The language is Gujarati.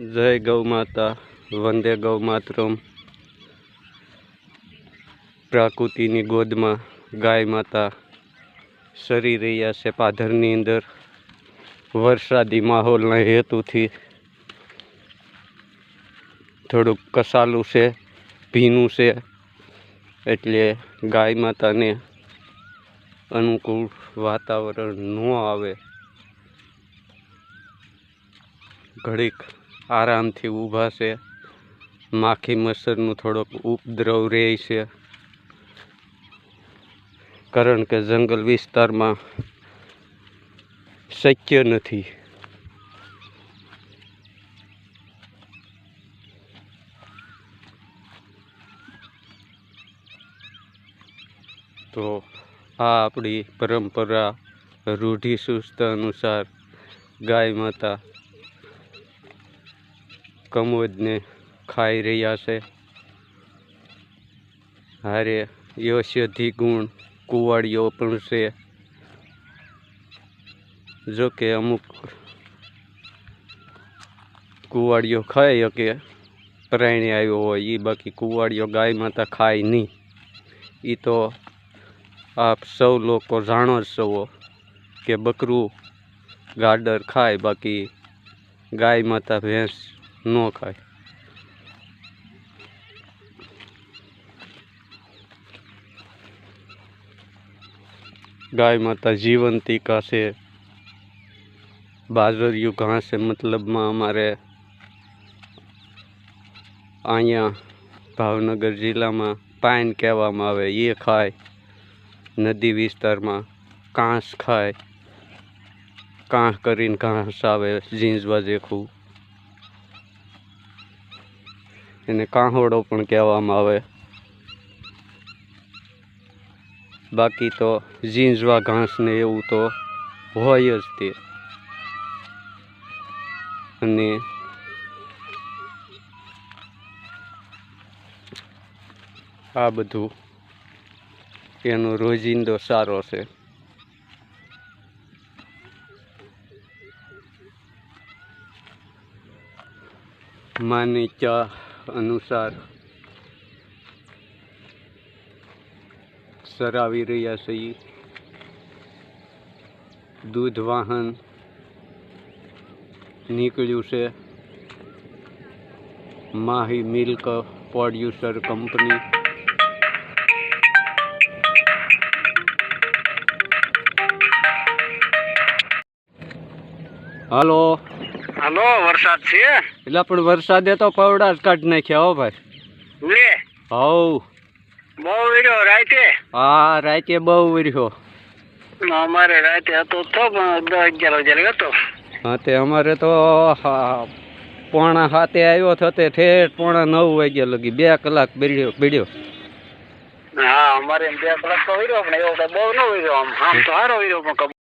જય ગૌ માતા, વંદે ગૌ માતરમ. પ્રાકૃતિની ગોદમાં ગાય માતા સરી રહ્યા છે પાધરની અંદર. વરસાદી માહોલના હેતુથી થોડુંક કસાલું છે, ભીનું છે. એટલે ગાય માતાને અનુકૂળ વાતાવરણ ન આવે. ઘડીક આરામથી ઊભા છે. માખી મચ્છરનું થોડોક ઉપદ્રવ રહે છે. કારણ કે જંગલ વિસ્તારમાં શક્ય નથી. તો આ આપણી પરંપરા રૂઢિ સુસ્ત અનુસાર ગાય માતા કમોદને ખાઈ રહ્યા છે. હારે યશથી ગુણ કુવાડીઓ પણ છે. જો કે અમુક કુવાડીઓ ખાય કે પ્રાણી આવ્યો હોય એ બાકી કુવાડીઓ ગાય માતા ખાય નહીં. એ તો આપ સૌ લોકો જાણો જ છો કે બકરું ગાડર ખાય, બાકી ગાય માતા ભેંસ ન ખાય. ગાય માતા જીવંતિકા છે બાજરિયું ઘાસ છે મતલબમાં અમારે અહીંયા ભાવનગર જિલ્લામાં પાન કહેવામાં આવે, એ ખાય. નદી વિસ્તારમાં કાંસ ખાય. કાંસ કરીને ઘાસ આવે ઝીંઝવા જેખું એને કાંહોડો પણ કહેવામાં આવે. બાકી તો ઝીંઝવા ઘાસને એવું તો હોય જ તે. અને આ બધું એનો રોજિંદો સારો છે. માન્યતા અનુસાર સરાવી રહ્યા છે ઈ. દૂધ વાહન નીકળ્યું છે માહી મિલ્ક પ્રોડ્યુસર કંપની હાલો હાલો વરસાદ છે? એટલે પણ વરસાદે તો પવડા જ કાઢી નાખ્યા હો ભાઈ. લે. હવ. બહુ વીર્યો રાતે? હા રાતે બહુ વીર્યો. અમારે રાતે હતો તો પણ દસ અગિયાર હજાર હતો હા તે અમારે તો હા, પોણા સાતે આવ્યો થતે ઠેઠ પોણા નવ વાગ્યા લગી બે કલાક બીડ્યો બીડ્યો. હા અમારે બે કલાક તો વીર્યો પણ એવો બહુ ન વીર્યો આમ. આમ તો સારો વીર્યો પણ